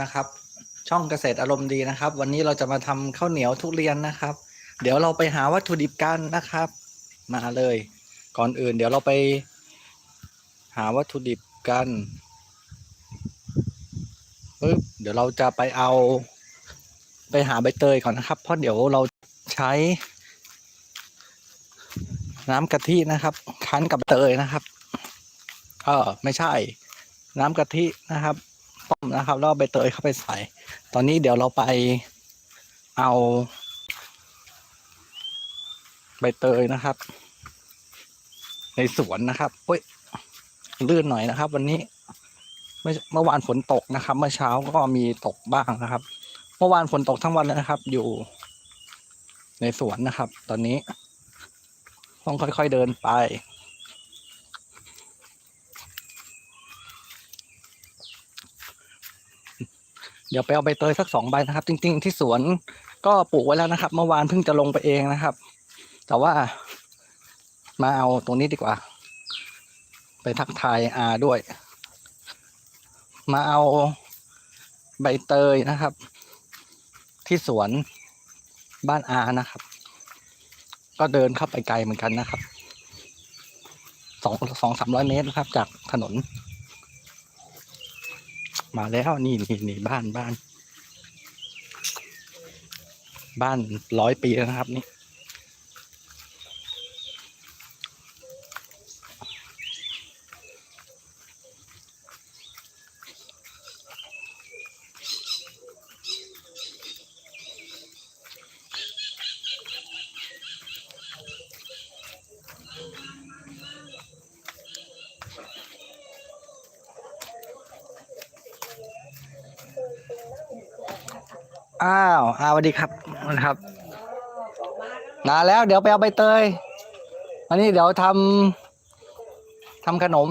นะครับ ช่องเกษตรอารมณ์ดีนะครับ วันนี้เราจะมาทำข้าวเหนียวทุเรียนนะครับ เดี๋ยวเราไปหาวัตถุดิบกันนะครับ มาเลย ก่อนอื่น เดี๋ยวเราไป หาวัตถุดิบกันปึ๊บเดี๋ยวเราจะไปเอา ไปหาใบเตยก่อนนะครับ เพราะเดี๋ยวเราใช้ น้ำกะทินะครับคั้นกับเตยนะครับเออไม่ใช่ น้ำกะทินะครับ ต้มนะครับ แล้วใบเตยเข้าไปใส่ ตอนนี้เดี๋ยวเราไปเอาใบเตยนะครับ ในสวนนะครับเฮ้ยลื่นหน่อยนะครับ วันนี้เมื่อเมื่อวานฝนตกนะครับ เมื่อเช้าก็มีตกบ้างนะครับ เมื่อวานฝนตกทั้งวันเลยนะครับ อยู่ในสวนนะครับ ตอนนี้ ต้องค่อยๆเดินไป ดี๋ยวไปเอาใบเตยสักสองใบนะครับ จริง ๆ ที่สวนก็ปลูกไว้แล้วนะครับ เมื่อวานเพิ่งจะลงไปเองนะครับ แต่ว่ามาเอาตรงนี้ดีกว่า ไปทักทายอาด้วย มาเอาใบเตยนะครับ ที่สวนบ้านอานะครับ ก็เดินเข้าไปไกลเหมือนกันนะครับสองสองสามร้อยเมตรนะครับ จากถนน มาแล้วนี่นี่นี่บ้านบ้าน บ้านร้อยปีแล้วนะครับนี่ อ้าวอาสวัสดีครับนะครับนาแล้ว เดี๋ยวไปเอาใบเตยอันนี้เดี๋ยวทำทำขนม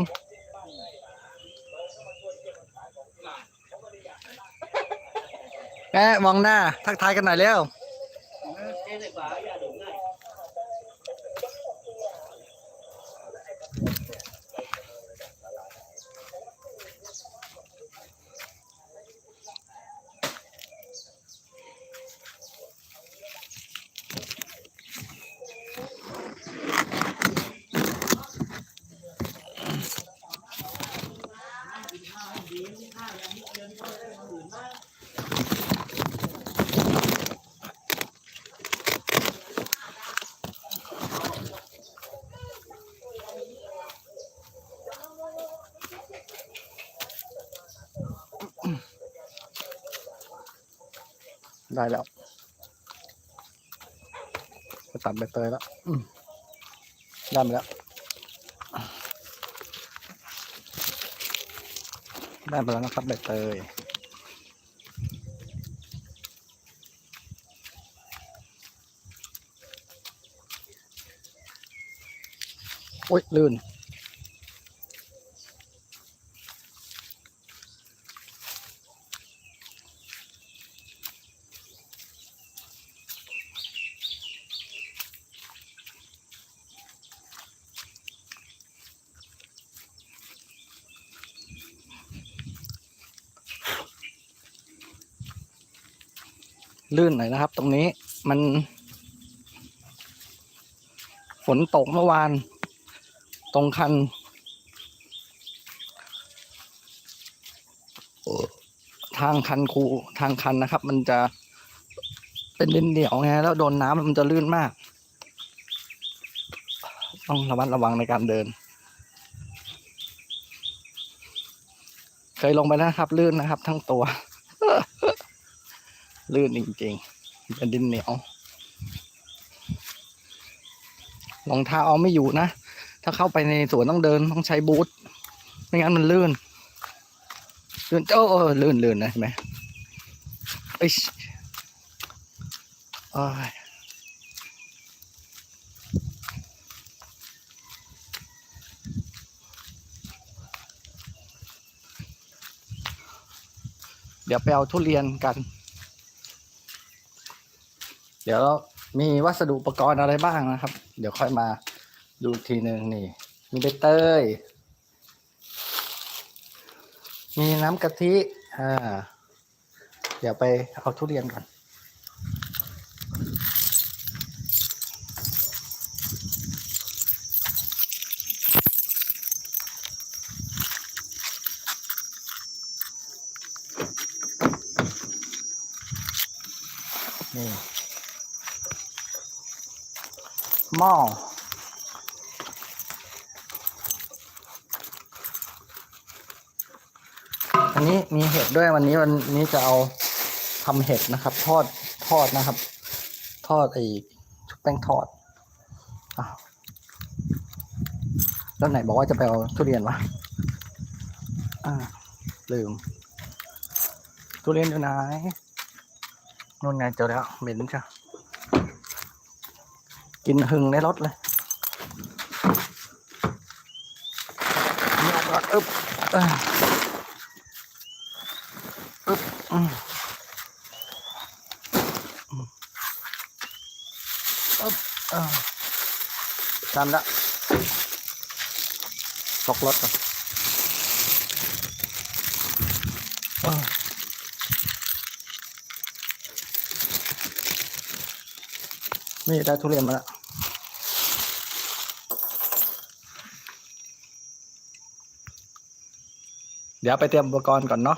แม่มองหน้า ทักทายกันหน่อยเร็ว ได้แล้วจะตัดใบเตยแล้วได้มาแล้ว ได้มาแล้วนะครับใบเตยโอ๊ยลื่น ลื่นหน่อยนะครับ ตรงนี้มัน ฝนตกเมื่อวาน ตรงคันทางคันคูทางคันนะครับ มันจะเป็นดินเหนียวไงแล้วโดนน้ำมันจะลื่นมาก ต้องระมัดระวังในการเดิน เคยลงไปนะครับ ลื่นนะครับ ทั้งตัว ลื่นจริงๆเป็นดินเหนียวรองเท้าเอาไม่อยู่นะ ถ้าเข้าไปในสวนต้องเดินต้องใช้บูทไม่งั้นมันลื่น ลื่นโอ้เออลื่นลื่นนะเห็นไหมเอ้ยโอ้ยเดี๋ยวไปเอาทุเรียนกัน เดี๋ยวมีวัสดุอุปกรณ์อะไรบ้างนะครับ เดี๋ยวค่อยมาดูทีหนึ่งนี่ มีใบเตย มีน้ำกะทิ อ่า เดี๋ยวไปเอาทุเรียนก่อน หม้ออันนี้มีเห็ดด้วยวันนี้วันนี้จะเอาทำเห็ดนะครับ ทอดทอดนะครับ ทอดไอ้ชุบแป้งทอดอแล้วไหนบอกว่าจะไปเอาทุเรียนวะอ่าลืมทุเรียนอยู่ไหนนู่นไงเจอแล้วเหม็นจ้ะ กินหึงในรถเลยนี่เอาก่อนอึ๊บอ้ยอึ๊บอึบทำล้วตกรถก่อนนี่ได้ทุเรียนมาแล้ว เดี๋ยวไปเตรียมอุปกรณ์ก่อนเนาะ